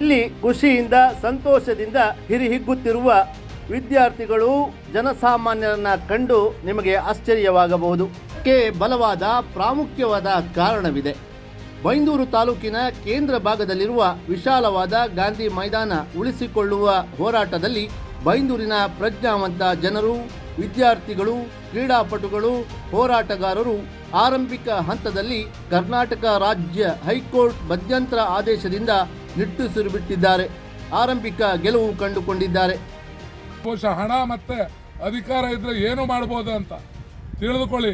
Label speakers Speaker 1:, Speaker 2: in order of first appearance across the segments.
Speaker 1: ಇಲ್ಲಿ ಖುಷಿಯಿಂದ, ಸಂತೋಷದಿಂದ ಹಿರಿಹಿಗ್ಗುತ್ತಿರುವ ವಿದ್ಯಾರ್ಥಿಗಳು ಜನಸಾಮಾನ್ಯರನ್ನ ಕಂಡು ನಿಮಗೆ ಆಶ್ಚರ್ಯವಾಗಬಹುದು. ಕೆ ಬಲವಾದ, ಪ್ರಾಮುಖ್ಯವಾದ ಕಾರಣವಿದೆ. ಬೈಂದೂರು ತಾಲೂಕಿನ ಕೇಂದ್ರ ಭಾಗದಲ್ಲಿರುವ ವಿಶಾಲವಾದ ಗಾಂಧಿ ಮೈದಾನ ಉಳಿಸಿಕೊಳ್ಳುವ ಹೋರಾಟದಲ್ಲಿ ಬೈಂದೂರಿನ ಪ್ರಜ್ಞಾವಂತ ಜನರು, ವಿದ್ಯಾರ್ಥಿಗಳು, ಕ್ರೀಡಾಪಟುಗಳು, ಹೋರಾಟಗಾರರು ಆರಂಭಿಕ ಹಂತದಲ್ಲಿ ಕರ್ನಾಟಕ ರಾಜ್ಯ ಹೈಕೋರ್ಟ್ ಮಧ್ಯಂತರ ಆದೇಶದಿಂದ ನಿಟ್ಟುಸಿರು ಬಿಟ್ಟಿದ್ದಾರೆ ಆರಂಭಿಕ ಗೆಲುವು ಕಂಡುಕೊಂಡಿದ್ದಾರೆ.
Speaker 2: ಬಹುಶಃ ಹಣ ಮತ್ತೆ ಅಧಿಕಾರ ಇದ್ರೆ ಏನು ಮಾಡ್ಬೋದು ಅಂತ ತಿಳಿದುಕೊಳ್ಳಿ.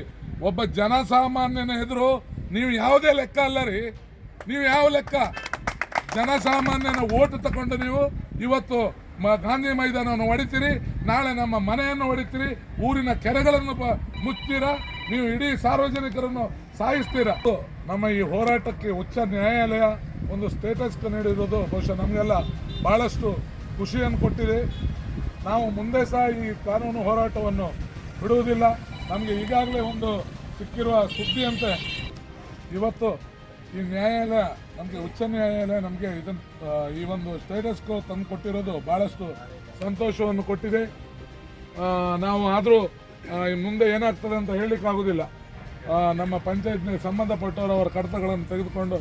Speaker 2: ಒಬ್ಬ ಜನಸಾಮಾನ್ಯನ ಎದುರು ನೀವು ಯಾವುದೇ ಲೆಕ್ಕ ಅಲ್ಲ ರೀ. ನೀವು ಯಾವ ಲೆಕ್ಕ? ಜನಸಾಮಾನ್ಯನ ಓಟು ತಗೊಂಡು ನೀವು ಇವತ್ತು ಮ ಗಾಂಧಿ ಮೈದಾನವನ್ನು ಹೊಡಿತೀರಿ ನಾಳೆ ನಮ್ಮ ಮನೆಯನ್ನು ಹೊಡಿತೀರಿ ಊರಿನ ಕೆರೆಗಳನ್ನು ಮುಚ್ತೀರಾ ನೀವು ಇಡೀ ಸಾರ್ವಜನಿಕರನ್ನು ಸಾಯಿಸ್ತೀರಾ? ನಮ್ಮ ಈ ಹೋರಾಟಕ್ಕೆ ಉಚ್ಚ ನ್ಯಾಯಾಲಯ ಒಂದು ಸ್ಟೇಟಸ್ ನೀಡಿರೋದು. ಬಹುಶಃ ನಮಗೆಲ್ಲ ಬಹಳಷ್ಟು ಖುಷಿಯನ್ನು ಕೊಟ್ಟಿದೆ. ನಾವು ಮುಂದೆ ಸಹ ಈ ಕಾನೂನು ಹೋರಾಟವನ್ನು ಬಿಡುವುದಿಲ್ಲ. ನಮಗೆ ಈಗಾಗಲೇ ಒಂದು ಸಿಕ್ಕಿರುವ ಸುದ್ದಿಯಂತೆ, ಇವತ್ತು ಈ ನ್ಯಾಯಾಲಯ, ನಮಗೆ ಉಚ್ಚ ನ್ಯಾಯಾಲಯ ನಮಗೆ ಇದನ್ನು ಈ ಒಂದು ಸ್ಟೇಟಸ್ ಕೋ ತಂದು ಕೊಟ್ಟಿರೋದು ಭಾಳಷ್ಟು ಸಂತೋಷವನ್ನು ಕೊಟ್ಟಿದೆ. ನಾವು ಆದರೂ ಮುಂದೆ ಏನಾಗ್ತದೆ ಅಂತ ಹೇಳಲಿಕ್ಕಾಗೋದಿಲ್ಲ. ಆಗೋದಿಲ್ಲ ನಮ್ಮ ಪಂಚಾಯತ್ನ ಸಂಬಂಧಪಟ್ಟವರು ಅವರ ಕಡತಗಳನ್ನು ತೆಗೆದುಕೊಂಡು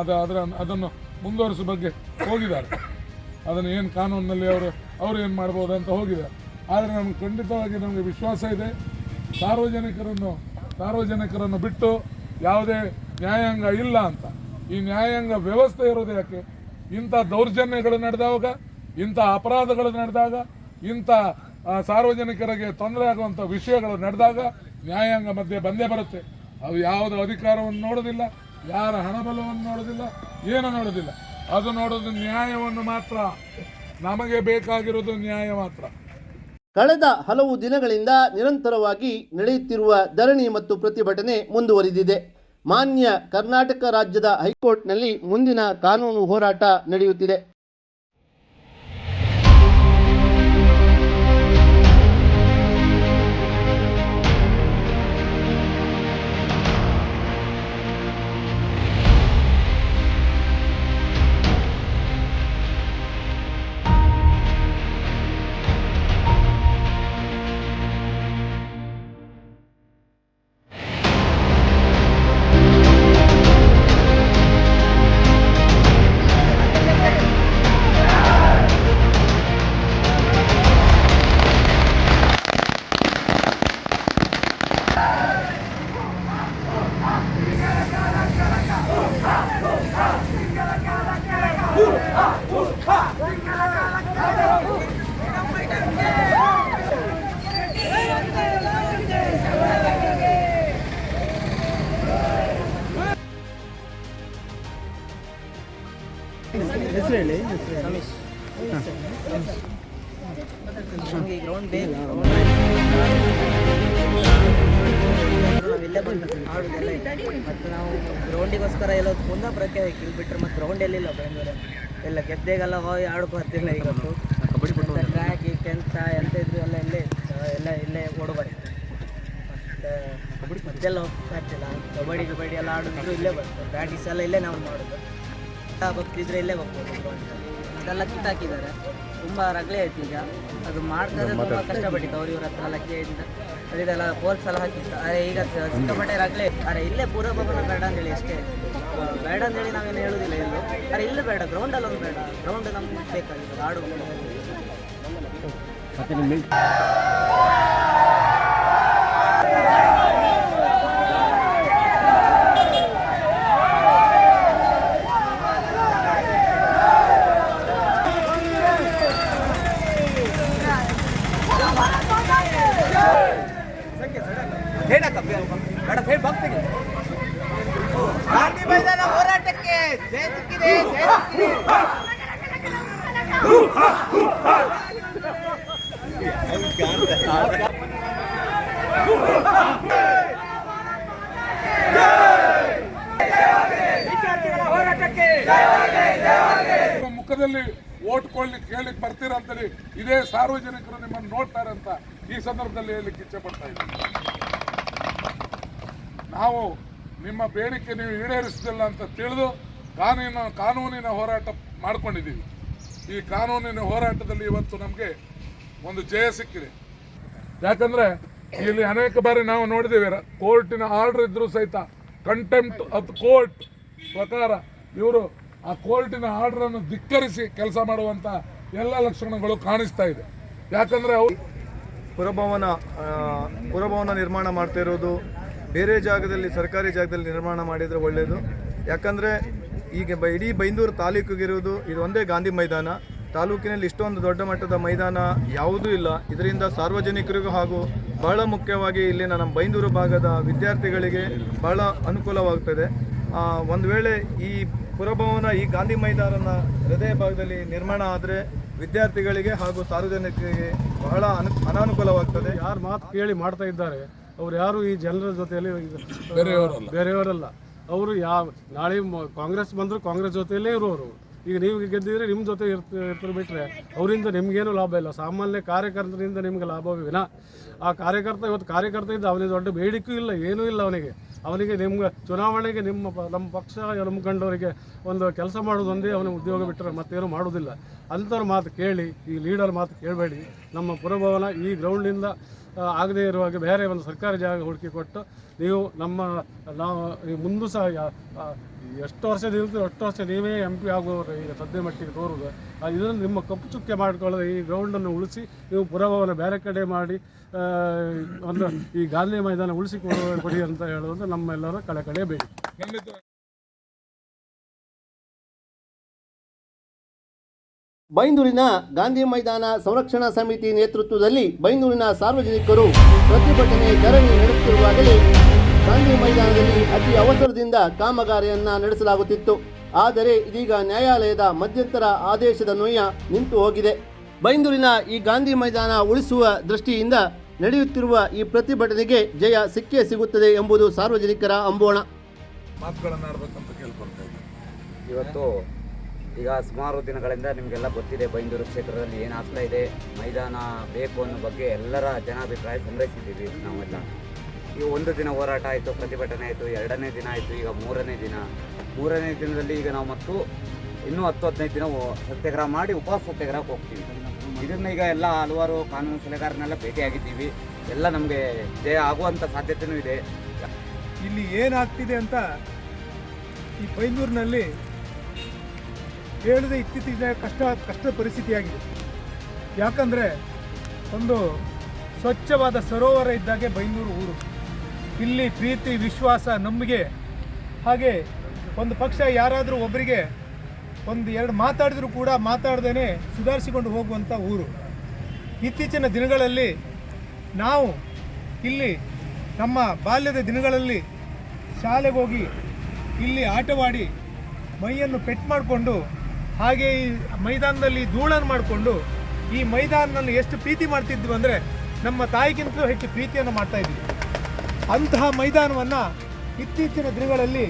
Speaker 2: ಅದ, ಅದರ, ಅದನ್ನು ಮುಂದುವರಿಸೋ ಬಗ್ಗೆ ಹೋಗಿದ್ದಾರೆ. ಅದನ್ನು ಏನು ಕಾನೂನಿನಲ್ಲಿ ಅವರು ಅವರು ಏನು ಮಾಡ್ಬೋದು ಅಂತ ಹೋಗಿದ್ದಾರೆ. ಆದರೆ ನಮ್ಗೆ ಖಂಡಿತವಾಗಿ ನಮಗೆ ವಿಶ್ವಾಸ ಇದೆ. ಸಾರ್ವಜನಿಕರನ್ನು ಸಾರ್ವಜನಿಕರನ್ನು ಬಿಟ್ಟು ಯಾವುದೇ ನ್ಯಾಯಾಂಗ ಇಲ್ಲ ಅಂತ. ಈ ನ್ಯಾಯಾಂಗ ವ್ಯವಸ್ಥೆ ಇರೋದು ಯಾಕೆ? ಇಂಥ ದೌರ್ಜನ್ಯಗಳು ನಡೆದಾಗ ಇಂಥ ಅಪರಾಧಗಳು ನಡೆದಾಗ, ಇಂಥ ಸಾರ್ವಜನಿಕರಿಗೆ ತೊಂದರೆ ಆಗುವಂಥ ವಿಷಯಗಳು ನಡೆದಾಗ ನ್ಯಾಯಾಂಗ ಮಧ್ಯೆ ಬಂದೇ ಬರುತ್ತೆ. ಅದು ಯಾವುದೇ ಅಧಿಕಾರವನ್ನು ನೋಡೋದಿಲ್ಲ, ಯಾರ ಹಣಬಲವನ್ನು ನೋಡೋದಿಲ್ಲ, ಏನು ನೋಡೋದಿಲ್ಲ. ಅದು ನೋಡೋದು ನ್ಯಾಯವನ್ನು ಮಾತ್ರ. ನಮಗೆ ಬೇಕಾಗಿರೋದು ನ್ಯಾಯ ಮಾತ್ರ.
Speaker 1: ಕಳೆದ ಹಲವು ದಿನಗಳಿಂದ ನಿರಂತರವಾಗಿ ನಡೆಯುತ್ತಿರುವ ಧರಣಿ ಮತ್ತು ಪ್ರತಿಭಟನೆ ಮುಂದುವರಿದಿದೆ. ಮಾನ್ಯ ಕರ್ನಾಟಕ ರಾಜ್ಯದ ಹೈಕೋರ್ಟ್ನಲ್ಲಿ ಮುಂದಿನ ಕಾನೂನು ಹೋರಾಟ ನಡೆಯುತ್ತಿದೆ.
Speaker 3: ನಮಗೆ ಗ್ರೌಂಡ್ ಬೇಕು ಬಂದು. ಮತ್ತು ನಾವು ಗ್ರೌಂಡಿಗೋಸ್ಕರ ಎಲ್ಲ ಕುಂದಾಪುರಕ್ಕೆ ಕಿಲ್ ಬಿಟ್ಟರೆ ಮತ್ತು ಗ್ರೌಂಡ್ ಎಲ್ಲಿಲ್ಲ ಬೆಂಗಳೂರು. ಎಲ್ಲ ಗೆದ್ದೆಗೆಲ್ಲ ಹೋಗಿ ಆಡೋಕೆ ಬರ್ತಿಲ್ಲ ಕಬಡ್ಡಿ ಟ್ರ್ಯಾಕ್ ಕೆಂತ ಎಂತ ಇದ್ರು ಎಲ್ಲ ಇಲ್ಲೇ ಎಲ್ಲ ಇಲ್ಲೇ ಓಡಬಾರಿ ಮತ್ತು ಮತ್ತೆಲ್ಲ ಹೋಗ್ತಾ ಇರ್ತಿಲ್ಲ. ಕಬಡ್ಡಿ ಕಬಡ್ಡಿ ಎಲ್ಲ ಆಡಿದ್ರು ಇಲ್ಲೇ ಬರ್ತದೆ. ಪ್ರಾಕ್ಟೀಸ್ ಎಲ್ಲ ಇಲ್ಲೇ ನಾವು ಮಾಡೋದು. ಬರ್ತಿದ್ರೆ ಇಲ್ಲೇ ಹೋಗ್ಬೋದು ಅದೆಲ್ಲ ಕಿತ್ತಾಕಿದ್ದಾರೆ. ತುಂಬ ರಗಳೆ ಆಯ್ತು ಈಗ. ಅದು ಮಾಡ್ತಾರೆ ತುಂಬ ಕಷ್ಟಪಟ್ಟಿತ್ತು. ಅವ್ರ ಇವ್ರ ಹತ್ರ ಎಲ್ಲ ಕೇಳಿದ ಅದೆಲ್ಲ ಪೋಲ್ಸ್ ಎಲ್ಲ ಹಾಕಿತ್ತು ಆದರೆ ಈಗ ಸಿಕ್ಕಾಪಟ್ಟೆ ರಗಳೆ. ಅರೆ, ಇಲ್ಲೇ ಪೂರ್ವ ಭವನ ಬೇಡ ಅಂತೇಳಿ ಅಷ್ಟೇ. ಬೇಡ ಬೇಡ ಅಂತೇಳಿ ನಾವೇನು ಹೇಳೋದಿಲ್ಲ ಇಲ್ಲಿ ಅರೆ, ಇಲ್ಲೇ ಬೇಡ. ಗ್ರೌಂಡಲ್ಲಿ ಒಂದು ಬೇಡ. ಗ್ರೌಂಡ್ ನಮ್ಗೆ ಬೇಕಾಗಿತ್ತು ಆಡು
Speaker 4: ಗಾಂಧಿ ಮೈದಾನ ಹೋರಾಟಕ್ಕೆ ಜಯ ಸಿಕ್ಕಿದೆ ಜಯ ಸಿಕ್ಕಿದೆ.
Speaker 2: ನಿಮ್ಮ ಮುಖದಲ್ಲಿ ಓಟ್ ಕೊಡ್ಲಿಕ್ಕೆ ಕೇಳಿಕ್ ಬರ್ತೀರಾ ಅಂತೇಳಿ ಇದೇ ಸಾರ್ವಜನಿಕರು ನಿಮ್ಮನ್ನು ನೋಡ್ತಾರೆ ಅಂತ. ಈ ಸಂದರ್ಭದಲ್ಲಿ ಹೇಳಲಿಕ್ಕೆ ಇಚ್ಛೆ ಪಡ್ತಾ ಇದ್ದೀವಿ ನಾವು ನಿಮ್ಮ ಬೇಡಿಕೆ ನೀವು ಈಡೇರಿಸಲಿಲ್ಲ ಅಂತ ತಿಳಿದು ಕಾನೂನಿನ ಕಾನೂನಿನ ಹೋರಾಟ ಮಾಡ್ಕೊಂಡಿದ್ದೀವಿ. ಈ ಕಾನೂನಿನ ಹೋರಾಟದಲ್ಲಿ ಇವತ್ತು ನಮಗೆ ಒಂದು ಜಯ ಸಿಕ್ಕಿದೆ. ಯಾಕಂದ್ರೆ ಇಲ್ಲಿ ಅನೇಕ ಬಾರಿ ನಾವು ನೋಡಿದ್ದೇವೆ ಕೋರ್ಟಿನ ಆರ್ಡರ್ ಇದ್ದರೂ ಸಹಿತ ಕಂಟೆಂಪ್ಟ್ ಆಫ್ ಕೋರ್ಟ್ ಪ್ರಕಾರ ಇವರು ಆ ಕೋರ್ಟಿನ ಆರ್ಡರನ್ನು ಧಿಕ್ಕರಿಸಿ ಕೆಲಸ ಮಾಡುವಂತ ಎಲ್ಲ ಲಕ್ಷಣಗಳು ಕಾಣಿಸ್ತಾ ಇದೆ. ಯಾಕಂದ್ರೆ ಅವ್ರು
Speaker 5: ಪುರಭವನ ಪುರಭವನ ನಿರ್ಮಾಣ ಮಾಡ್ತಾ ಇರೋದು, ಬೇರೆ ಜಾಗದಲ್ಲಿ, ಸರ್ಕಾರಿ ಜಾಗದಲ್ಲಿ ನಿರ್ಮಾಣ ಮಾಡಿದರೆ ಒಳ್ಳೆಯದು ಯಾಕಂದರೆ ಈಗ ಬ, ಇಡೀ ಬೈಂದೂರು ತಾಲೂಕಿಗಿರುವುದು ಇದು ಒಂದೇ ಗಾಂಧಿ ಮೈದಾನ. ತಾಲೂಕಿನಲ್ಲಿ ಇಷ್ಟೊಂದು ದೊಡ್ಡ ಮಟ್ಟದ ಮೈದಾನ ಯಾವುದೂ ಇಲ್ಲ. ಇದರಿಂದ ಸಾರ್ವಜನಿಕರಿಗೂ ಹಾಗೂ ಬಹಳ ಮುಖ್ಯವಾಗಿ ಇಲ್ಲಿನ ನಮ್ಮ ಬೈಂದೂರು ಭಾಗದ ವಿದ್ಯಾರ್ಥಿಗಳಿಗೆ ಬಹಳ ಅನುಕೂಲವಾಗ್ತದೆ. ಒಂದು ವೇಳೆ ಈ ಪುರಭವನ, ಈ ಗಾಂಧಿ ಮೈದಾನನ ಹೃದಯ ಭಾಗದಲ್ಲಿ ನಿರ್ಮಾಣ ಆದರೆ ವಿದ್ಯಾರ್ಥಿಗಳಿಗೆ ಹಾಗೂ ಸಾರ್ವಜನಿಕರಿಗೆ ಬಹಳ ಅನು ಅನಾನುಕೂಲವಾಗ್ತದೆ.
Speaker 6: ಯಾರು ಮಾತು ಕೇಳಿ ಮಾಡ್ತಾ ಇದ್ದಾರೆ ಅವ್ರು ಯಾರು ಈ ಜನರ ಜೊತೆಯಲ್ಲಿ
Speaker 2: ಬೇರೆಯವರಲ್ಲ.
Speaker 6: ಬೇರೆಯವರಲ್ಲ. ಅವರು ಯಾವ ನಾಳೆ ಮ- ಕಾಂಗ್ರೆಸ್ ಬಂದರೂ ಕಾಂಗ್ರೆಸ್ ಜೊತೆಯಲ್ಲೇ ಇರುವವರು ಈಗ ನೀವು ಗೆದ್ದಿದ್ರೆ ನಿಮ್ಮ ಜೊತೆ ಇರ್ತ ಇರ್ತಾರೆ ಬಿಟ್ಟರೆ ಅವರಿಂದ ನಿಮಗೇನು ಲಾಭ ಇಲ್ಲ. ಸಾಮಾನ್ಯ ಕಾರ್ಯಕರ್ತರಿಂದ ನಿಮ್ಗೆ ಲಾಭವಿಲ್ಲ. ವಿನ ಆ ಕಾರ್ಯಕರ್ತ ಇವತ್ತು ಕಾರ್ಯಕರ್ತ ಇದ್ದ ಅವನಿಗೆ ದೊಡ್ಡ ಬೇಡಿಕೆಯೂ ಇಲ್ಲ ಏನೂ ಇಲ್ಲ ಅವನಿಗೆ. ಅವನಿಗೆ ನಿಮ್ಗೆ ಚುನಾವಣೆಗೆ ನಿಮ್ಮ ನಮ್ಮ ಪಕ್ಷ ನಂಬ್ಕೊಂಡವರಿಗೆ ಒಂದು ಕೆಲಸ ಮಾಡೋದೊಂದೇ ಅವನು ಉದ್ಯೋಗ ಬಿಟ್ಟರೆ ಮತ್ತೇನು ಮಾಡೋದಿಲ್ಲ. ಅಂಥವ್ರ ಮಾತು ಕೇಳಿ, ಈ ಲೀಡರ್ ಮಾತು ಕೇಳಬೇಡಿ. ನಮ್ಮ ಪುರಭವನ ಈ ಗ್ರೌಂಡಿಂದ ಆಗದೇ ಇರುವಾಗ ಬೇರೆ ಒಂದು ಸರ್ಕಾರಿ ಜಾಗ ಹುಡುಕಿ ಕೊಟ್ಟು ನೀವು ನಮ್ಮ, ನಾವು ಮುಂದೂ ಸಹ ಎಷ್ಟು ವರ್ಷ ನಿಲ್ತೀರೋ ಅಷ್ಟು ವರ್ಷ ನೀವೇ ಎಂ ಪಿ ಆಗುವವರು ಈಗ ಸದ್ಯ ಮಟ್ಟಿಗೆ ತೋರುವುದು ಇದನ್ನು ನಿಮ್ಮ ಕಪ್ಪು ಚುಕ್ಕೆ ಮಾಡಿಕೊಳ್ಳದೆ ಈ ಗ್ರೌಂಡನ್ನು ಉಳಿಸಿ, ನೀವು ಪುರಭವನ ಬೇರೆ ಕಡೆ ಮಾಡಿ ಒಂದು ಈ ಗಾಂಧಿ ಮೈದಾನ ಉಳಿಸಿಕೊಡುವ ಕೊಡಿ ಅಂತ ಹೇಳುವುದು ನಮ್ಮೆಲ್ಲರ ಕಳಕಳಿಯ ಬೇಡಿಕೆ.
Speaker 1: ಬೈಂದೂರಿನ ಗಾಂಧಿ ಮೈದಾನ ಸಂರಕ್ಷಣಾ ಸಮಿತಿ ನೇತೃತ್ವದಲ್ಲಿ ಬೈಂದೂರಿನ ಸಾರ್ವಜನಿಕರು ಪ್ರತಿಭಟನೆ ಧರಣಿ ನಡೆಸುತ್ತಿರುವಾಗಲೇ ಗಾಂಧಿ ಮೈದಾನದಲ್ಲಿ ಅತಿ ಅವಸರದಿಂದ ಕಾಮಗಾರಿಯನ್ನು ನಡೆಸಲಾಗುತ್ತಿತ್ತು. ಆದರೆ ಇದೀಗ ನ್ಯಾಯಾಲಯದ ಮಧ್ಯಂತರ ಆದೇಶದ ನೋಯ ನಿಂತು ಹೋಗಿದೆ. ಬೈಂದೂರಿನ ಈ ಗಾಂಧಿ ಮೈದಾನ ಉಳಿಸುವ ದೃಷ್ಟಿಯಿಂದ ನಡೆಯುತ್ತಿರುವ ಈ ಪ್ರತಿಭಟನೆಗೆ ಜಯ ಸಿಕ್ಕೇ ಸಿಗುತ್ತದೆ ಎಂಬುದು ಸಾರ್ವಜನಿಕರ ಅಂಬೋಣ.
Speaker 2: ಮಾತುಗಳನ್ನು ಆಡಬೇಕಂತ ಕೇಳ್ಕೊಳ್ತಾ ಇದ್ದೀನಿ.
Speaker 7: ಇವತ್ತು ಈಗ ಸುಮಾರು ದಿನಗಳಿಂದ ನಿಮಗೆಲ್ಲ ಗೊತ್ತಿದೆ, ಬೈಂದೂರು ಕ್ಷೇತ್ರದಲ್ಲಿ ಏನಾಗ್ತಾ ಇದೆ, ಮೈದಾನ ಬೇಕು ಅನ್ನೋ ಬಗ್ಗೆ ಎಲ್ಲರ ಜನಾಭಿಪ್ರಾಯ ಸಂಗ್ರಹಿಸಿದ್ದೀವಿ ನಾವೆಲ್ಲ. ಈಗ ಒಂದು ದಿನ ಹೋರಾಟ ಆಯಿತು, ಪ್ರತಿಭಟನೆ ಆಯಿತು, ಎರಡನೇ ದಿನ ಆಯಿತು, ಈಗ ಮೂರನೇ ದಿನ. ಮೂರನೇ ದಿನದಲ್ಲಿ ಈಗ ನಾವು ಮತ್ತು ಇನ್ನೂ ಹತ್ತು ಹದಿನೈದು ದಿನ ಸತ್ಯಾಗ್ರಹ ಮಾಡಿ ಉಪವಾಸ ಸತ್ಯಾಗ್ರಹಕ್ಕೆ ಹೋಗ್ತೀವಿ. ಇದನ್ನ ಈಗ ಎಲ್ಲ ಹಲವಾರು ಕಾನೂನು ಸಲಹೆಗಾರನೆಲ್ಲ ಭೇಟಿಯಾಗಿದ್ದೀವಿ. ಎಲ್ಲ ನಮಗೆ ಜಯ ಆಗುವಂಥ ಸಾಧ್ಯತೆಯೂ ಇದೆ.
Speaker 5: ಇಲ್ಲಿ ಏನಾಗ್ತಿದೆ ಅಂತ ಈ ಬೈಂದೂರಿನಲ್ಲಿ ಹೇಳಿದ ಇತ್ತೀಚಿನ ಕಷ್ಟ ಕಷ್ಟ ಪರಿಸ್ಥಿತಿಯಾಗಿದೆ. ಯಾಕಂದರೆ ಒಂದು ಸ್ವಚ್ಛವಾದ ಸರೋವರ ಇದ್ದಾಗೆ ಬೈಂದೂರು ಊರು. ಇಲ್ಲಿ ಪ್ರೀತಿ, ವಿಶ್ವಾಸ, ನಂಬಿಕೆ, ಹಾಗೆ ಒಂದು ಪಕ್ಷ ಯಾರಾದರೂ ಒಬ್ಬರಿಗೆ ಒಂದು ಎರಡು ಮಾತಾಡಿದರೂ ಕೂಡ ಮಾತಾಡ್ದೇ ಸುಧಾರಿಸಿಕೊಂಡು ಹೋಗುವಂಥ ಊರು. ಇತ್ತೀಚಿನ ದಿನಗಳಲ್ಲಿ ನಾವು ಇಲ್ಲಿ ನಮ್ಮ ಬಾಲ್ಯದ ದಿನಗಳಲ್ಲಿ ಶಾಲೆಗೆ ಹೋಗಿ ಇಲ್ಲಿ ಆಟವಾಡಿ ಮೈಯನ್ನು ಪೆಟ್ ಮಾಡಿಕೊಂಡು ಹಾಗೆ ಈ ಮೈದಾನದಲ್ಲಿ ಧೂಳನ್ನು ಮಾಡಿಕೊಂಡು ಈ ಮೈದಾನನ್ನು ಎಷ್ಟು ಪ್ರೀತಿ ಮಾಡ್ತಿದ್ವಿ ಅಂದರೆ ನಮ್ಮ ತಾಯಿಗಿಂತಲೂ ಹೆಚ್ಚು ಪ್ರೀತಿಯನ್ನು ಮಾಡ್ತಾ ಇದ್ವಿ. ಅಂತಹ ಮೈದಾನವನ್ನು ಇತ್ತೀಚಿನ ದಿನಗಳಲ್ಲಿ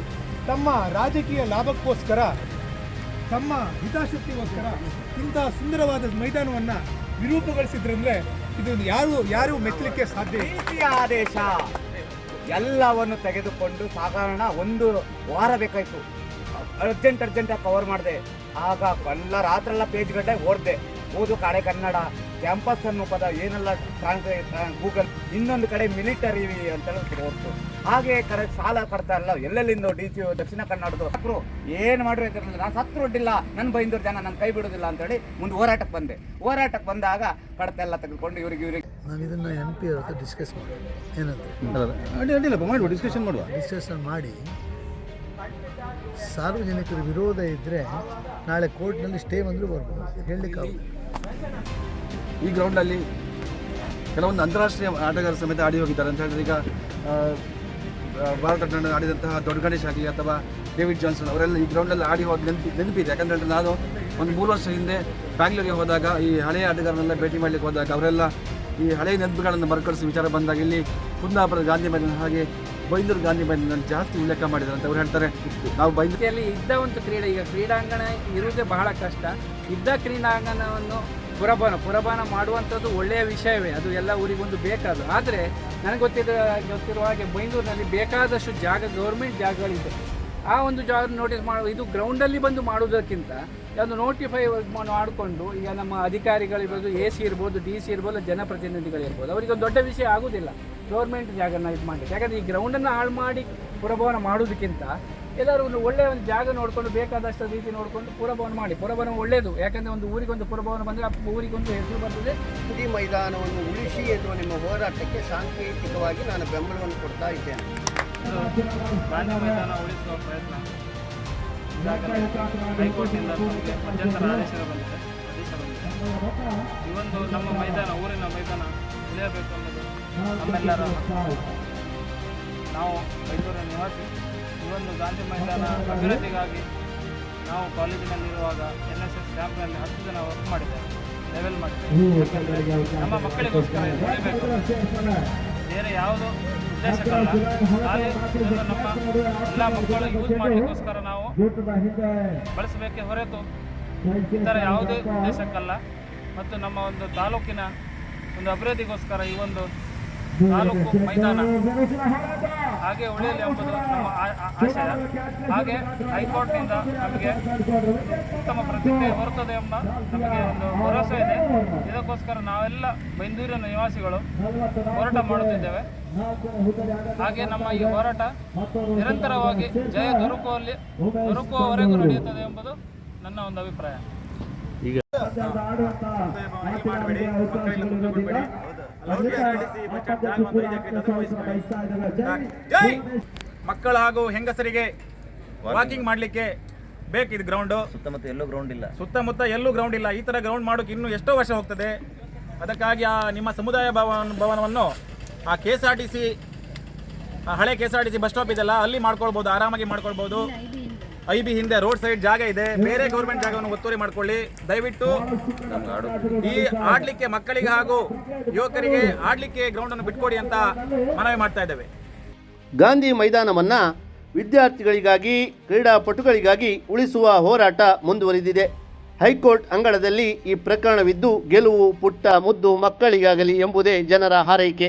Speaker 5: ತಮ್ಮ ರಾಜಕೀಯ ಲಾಭಕ್ಕೋಸ್ಕರ, ತಮ್ಮ ಹಿತಾಸಕ್ತಿಗೋಸ್ಕರ ಇಂತಹ ಸುಂದರವಾದ ಮೈದಾನವನ್ನು ವಿರೂಪಗೊಳಿಸಿದ್ರಂದ್ರೆ ಇದು ಯಾರು ಯಾರು ಮೆಚ್ಚಲಿಕ್ಕೆ ಸಾಧ್ಯ
Speaker 7: ಈ ಆದೇಶ. ಎಲ್ಲವನ್ನು ತೆಗೆದುಕೊಂಡು ಸಾಧಾರಣ ಒಂದು ವಾರ ಬೇಕಾಯಿತು. ಅರ್ಜೆಂಟ್, ಅರ್ಜೆಂಟಾಗಿ ಕವರ್ ಮಾಡಿದೆ. ಆಗ ಎಲ್ಲ ರಾತ್ರೆಲ್ಲ ಪೇಜ್ ಗಟ್ಟೆ ಓದಿದೆ. ಓದು ಕಾಡೆ ಕನ್ನಡ ಕ್ಯಾಂಪಸ್ ಅನ್ನೋ ಪದ ಏನೆಲ್ಲ ಗೂಗಲ್ ಇನ್ನೊಂದು ಕಡೆ ಮಿಲಿಟರಿ ಅಂತೇಳಿ ಓದ್ತು. ಹಾಗೆ ಕರೆ ಸಾಲ ಕೊಡ್ತಾ ಇಲ್ಲ ಎಲ್ಲೆಲ್ಲಿಂದ ಡಿ ಸಿ ದಕ್ಷಿಣ ಕನ್ನಡದ ಸತ್ರು ಏನು ಅಂತ ನಾನು ಸತ್ರು ಒಡ್ಡಿಲ್ಲ ನನ್ನ ಬೈಂದೂರು ಜನ ನನ್ನ ಕೈ ಬಿಡೋದಿಲ್ಲ ಅಂತೇಳಿ ಮುಂದೆ ಹೋರಾಟಕ್ಕೆ ಬಂದೆ. ಹೋರಾಟಕ್ಕೆ ಬಂದಾಗ ಕಡತ ಎಲ್ಲ ತೆಗೆದುಕೊಂಡು ಇವ್ರಿಗೆ ಇವ್ರಿಗೆ.
Speaker 8: ನಾವು ಇದನ್ನು ಎಂ ಪಿ ಅವ್ರ ಹತ್ರ ಡಿಸ್ಕಸ್ ಮಾಡೋದು. ಏನಂತ?
Speaker 5: ಅಡ್ಡಿಲ್ಲ ಮಾಡುವ ಡಿಸ್ಕಷನ್ ಮಾಡುವ.
Speaker 8: ಡಿಸ್ಕಷನ್ ಮಾಡಿ ಸಾರ್ವಜನಿಕರ ವಿರೋಧ ಇದ್ದರೆ ನಾಳೆ ಕೋರ್ಟ್ನಲ್ಲಿ ಸ್ಟೇ ಬಂದರೂ ಬರ್ಬೋದು. ಹೇಳಲಿಕ್ಕಾಗಲ್ಲ.
Speaker 9: ಈ ಗ್ರೌಂಡಲ್ಲಿ ಕೆಲವೊಂದು ಅಂತಾರಾಷ್ಟ್ರೀಯ ಆಟಗಾರ ಸಮೇತ ಆಡಿ ಹೋಗಿದ್ದಾರೆ ಅಂತ ಹೇಳಿದ್ರೆ ಈಗ ಭಾರತ ತಂಡ ಆಡಿದಂತಹ ದೊಡ್ಡ ಗಣೇಶ್ ಆಗಲಿ ಅಥವಾ ಡೇವಿಡ್ ಜಾನ್ಸನ್ ಅವರೆಲ್ಲ ಈ ಗ್ರೌಂಡಲ್ಲಿ ಆಡಿ ಹೋಗಿ ನೆನಪಿ, ನೆನಪಿದೆ. ಯಾಕಂತ ನಾನು ಒಂದು ಮೂರು ವರ್ಷ ಹಿಂದೆ ಬ್ಯಾಂಗ್ಳೂರಿಗೆ ಹೋದಾಗ, ಈ ಹಳೆಯ ಆಟಗಾರನ್ನೆಲ್ಲ ಭೇಟಿ ಮಾಡಲಿಕ್ಕೆ ಹೋದಾಗ ಅವರೆಲ್ಲ ಈ ಹಳೆಯ ನೆನಪುಗಳನ್ನು ಮರುಕಳಿಸಿ ವಿಚಾರ ಬಂದಾಗ ಇಲ್ಲಿ ಕುಂದಾಪುರದ ಗಾಂಧಿ ಮೈದಾನ ಹಾಗೆ ಬೈಂದೂರು ಗಾಂಧಿ ಮೈದಾನ ಜಾಸ್ತಿ ಉಲ್ಲೇಖ ಮಾಡಿದ್ದಾರೆ ಅಂತ ಅವ್ರು ಹೇಳ್ತಾರೆ. ನಾವು
Speaker 10: ಬೈಂದೂರಿಯಲ್ಲಿ ಇದ್ದ ಒಂದು ಕ್ರೀಡೆ, ಈಗ ಕ್ರೀಡಾಂಗಣ ಇರುವುದೇ ಬಹಳ ಕಷ್ಟ. ಇದ್ದ ಕ್ರೀಡಾಂಗಣವನ್ನು ಪುರಬಾನ ಪುರಬಾನ ಮಾಡುವಂಥದ್ದು ಒಳ್ಳೆಯ ವಿಷಯವೇ. ಅದು ಎಲ್ಲ ಊರಿಗೊಂದು ಬೇಕಾದು ಆದರೆ, ನನಗೆ ಗೊತ್ತಿದ್ದ, ಗೊತ್ತಿರುವ ಹಾಗೆ ಬೈಂದೂರಿನಲ್ಲಿ ಬೇಕಾದಷ್ಟು ಜಾಗ, ಗೌರ್ಮೆಂಟ್ ಜಾಗಗಳಿದೆ. ಆ ಒಂದು ಜಾಗ ನೋಟಿಸ್ ಮಾಡೋ, ಇದು ಗ್ರೌಂಡಲ್ಲಿ ಬಂದು ಮಾಡುವುದಕ್ಕಿಂತ ಅದು ನೋಟಿಫೈ ಮಾಡಿಕೊಂಡು, ಈಗ ನಮ್ಮ ಅಧಿಕಾರಿಗಳಿರ್ಬೋದು ಎ ಸಿ ಇರ್ಬೋದು ಡಿ ಸಿ ಇರ್ಬೋದು ಜನಪ್ರತಿನಿಧಿಗಳಿರ್ಬೋದು ಅವರಿಗೆ ಒಂದು ದೊಡ್ಡ ವಿಷಯ ಆಗೋದಿಲ್ಲ. ಗೌರ್ಮೆಂಟ್ ಜಾಗನ ಇದು ಮಾಡಿದೆ ಯಾಕಂದರೆ ಈ ಗ್ರೌಂಡನ್ನು ಹಾಳು ಮಾಡಿ ಪುರಭವನ ಮಾಡೋದಕ್ಕಿಂತ ಎಲ್ಲರೂ ಒಂದು ಒಳ್ಳೆಯ ಒಂದು ಜಾಗ ನೋಡಿಕೊಂಡು, ಬೇಕಾದಷ್ಟು ರೀತಿ ನೋಡಿಕೊಂಡು ಪುರಭವನ ಮಾಡಿ. ಪುರಭವನ ಒಳ್ಳೆಯದು ಯಾಕಂದರೆ ಒಂದು ಊರಿಗೊಂದು ಪುರಭವನ ಬಂದರೆ ಆ ಊರಿಗೊಂದು ಹೆಸರು ಬರ್ತದೆ.
Speaker 1: ಇಡೀ ಮೈದಾನವನ್ನು ಉಳಿಸಿ ಎನ್ನುವ ನಿಮ್ಮ ಹೋರಾಟಕ್ಕೆ ಸಾಂಕೇತಿಕವಾಗಿ ನಾನು ಬೆಂಬಲವನ್ನು ಕೊಡ್ತಾ ಇದ್ದೇನೆ.
Speaker 11: ಗಾಂಧಿ ಮೈದಾನ ಉಳಿಸುವ ಪ್ರಯತ್ನ. ಈಗಾಗಲೇ ಹೈಕೋರ್ಟ್ನಿಂದ ನಮಗೆ ಮಧ್ಯಂತರ ಆದೇಶ ಬಂದಿದೆ ಆದೇಶ ಬಂದಿದೆ. ಈ ಒಂದು ನಮ್ಮ ಮೈದಾನ, ಊರಿನ ಮೈದಾನ ಉಳಿಯಬೇಕು ಅನ್ನೋದು ನಮ್ಮೆಲ್ಲರ. ನಾವು ಬೆಂಗಳೂರಿನ ನಿವಾಸಿ, ಈ ಒಂದು ಗಾಂಧಿ ಮೈದಾನ ಅಭಿವೃದ್ಧಿಗಾಗಿ ನಾವು ಕಾಲೇಜಿನಲ್ಲಿರುವಾಗ ಎನ್ ಎಸ್ ಎಸ್ ಕ್ಯಾಂಪ್ನಲ್ಲಿ ಹತ್ತು ಜನ ವರ್ಕ್ ಮಾಡಿದ್ದೇವೆ ಲೆವೆಲ್ ಮಾಡಿದ್ದೇವೆ ನಮ್ಮ ಮಕ್ಕಳಿಗೋಸ್ಕರ ಉಳಿಬೇಕು ಬೇರೆ ಯಾವುದೋ ಉದ್ದೇಶಕ್ಕಲ್ಲ ಖಾಲಿ ಇದನ್ನು ನಮ್ಮ ಎಲ್ಲ ಮಕ್ಕಳು ಯೂಸ್ ಮಾಡಲಿಕ್ಕೋಸ್ಕರ ನಾವು ಬಳಸಬೇಕೇ ಹೊರತು ಇತರ ಯಾವುದೇ ಉದ್ದೇಶಕ್ಕಲ್ಲ. ಮತ್ತು ನಮ್ಮ ಒಂದು ತಾಲೂಕಿನ ಒಂದು ಅಭಿವೃದ್ಧಿಗೋಸ್ಕರ ಈ ಒಂದು ತಾಲೂಕು ಮೈದಾನ ಹಾಗೆ ಉಳಿಯಲಿ ಎಂಬುದು ನಮ್ಮ ಆಶಯ. ಹಾಗೆ ಹೈಕೋರ್ಟ್ನಿಂದ ನಮಗೆ ಉತ್ತಮ ಪ್ರತಿಕ್ರಿಯೆ ಬರುತ್ತದೆ ಎಂಬ ನಮಗೆ ಒಂದು ಭರವಸೆ ಇದೆ. ಇದಕ್ಕೋಸ್ಕರ ನಾವೆಲ್ಲ ಬೈಂದೂರಿನ ನಿವಾಸಿಗಳು ಹೋರಾಟ ಮಾಡುತ್ತಿದ್ದೇವೆ. ಹಾಗೆ ನಮ್ಮ ಈ ಹೋರಾಟ ನಿರಂತರವಾಗಿ ಜಯ ದೊರಕುವಲ್ಲಿ ದೊರಕುವವರೆಗೂ ನಡೆಯುತ್ತದೆ ಎಂಬುದು ನನ್ನ ಒಂದು ಅಭಿಪ್ರಾಯ.
Speaker 4: ಮಾಡಬೇಡಿ ಮಕ್ಕಳೆಲ್ಲ ಕೊಡಬೇಡಿ ಮಕ್ಕಳು ಹಾಗೂ ಹೆಂಗಸರಿಗೆ ವಾಕಿಂಗ್ ಮಾಡಲಿಕ್ಕೆ ಬೇಕಿದ್ ಗ್ರೌಂಡು
Speaker 11: ಸುತ್ತಮುತ್ತ ಎಲ್ಲೂ ಗ್ರೌಂಡ್ ಇಲ್ಲ.
Speaker 4: ಸುತ್ತಮುತ್ತ ಎಲ್ಲೂ ಗ್ರೌಂಡ್ ಇಲ್ಲ. ಈ ಥರ ಗ್ರೌಂಡ್ ಮಾಡೋಕೆ ಇನ್ನೂ ಎಷ್ಟೋ ವರ್ಷ ಹೋಗ್ತದೆ. ಅದಕ್ಕಾಗಿ ಆ ನಿಮ್ಮ ಸಮುದಾಯ ಭವನ ಭವನವನ್ನು ಆ K S R T C ಹಳೆ K S R T C bus stop ಇದೆಲ್ಲ ಅಲ್ಲಿ ಮಾಡ್ಕೊಳ್ಬೋದು, ಆರಾಮಾಗಿ ಮಾಡ್ಕೊಳ್ಬೋದು. ಐ ಬಿ ಹಿಂದೆ ರೋಡ್ ಸೈಡ್ ಜಾಗ ಇದೆ. ಬೇರೆ ಗೌರ್ಮೆಂಟ್ ಜಾಗವನ್ನು ಒತ್ತುವರಿ ಮಾಡ್ಕೊಳ್ಳಿ. ದಯವಿಟ್ಟು ಈ ಆಡ್ಲಿಕ್ಕೆ ಮಕ್ಕಳಿಗೆ ಹಾಗೂ ಯುವಕರಿಗೆ ಆಡ್ಲಿಕ್ಕೆ ಗ್ರೌಂಡನ್ನು ಬಿಟ್ಕೊಡಿ ಅಂತ ಮನವಿ ಮಾಡ್ತಾ ಇದ್ದೇವೆ.
Speaker 1: ಗಾಂಧಿ ಮೈದಾನವನ್ನು ವಿದ್ಯಾರ್ಥಿಗಳಿಗಾಗಿ, ಕ್ರೀಡಾಪಟುಗಳಿಗಾಗಿ ಉಳಿಸುವ ಹೋರಾಟ ಮುಂದುವರಿದಿದೆ. ಹೈಕೋರ್ಟ್ ಅಂಗಳದಲ್ಲಿ ಈ ಪ್ರಕರಣವಿದ್ದು ಗೆಲುವು ಪುಟ್ಟ ಮುದ್ದು ಮಕ್ಕಳಿಗಾಗಲಿ ಎಂಬುದೇ ಜನರ ಹಾರೈಕೆ.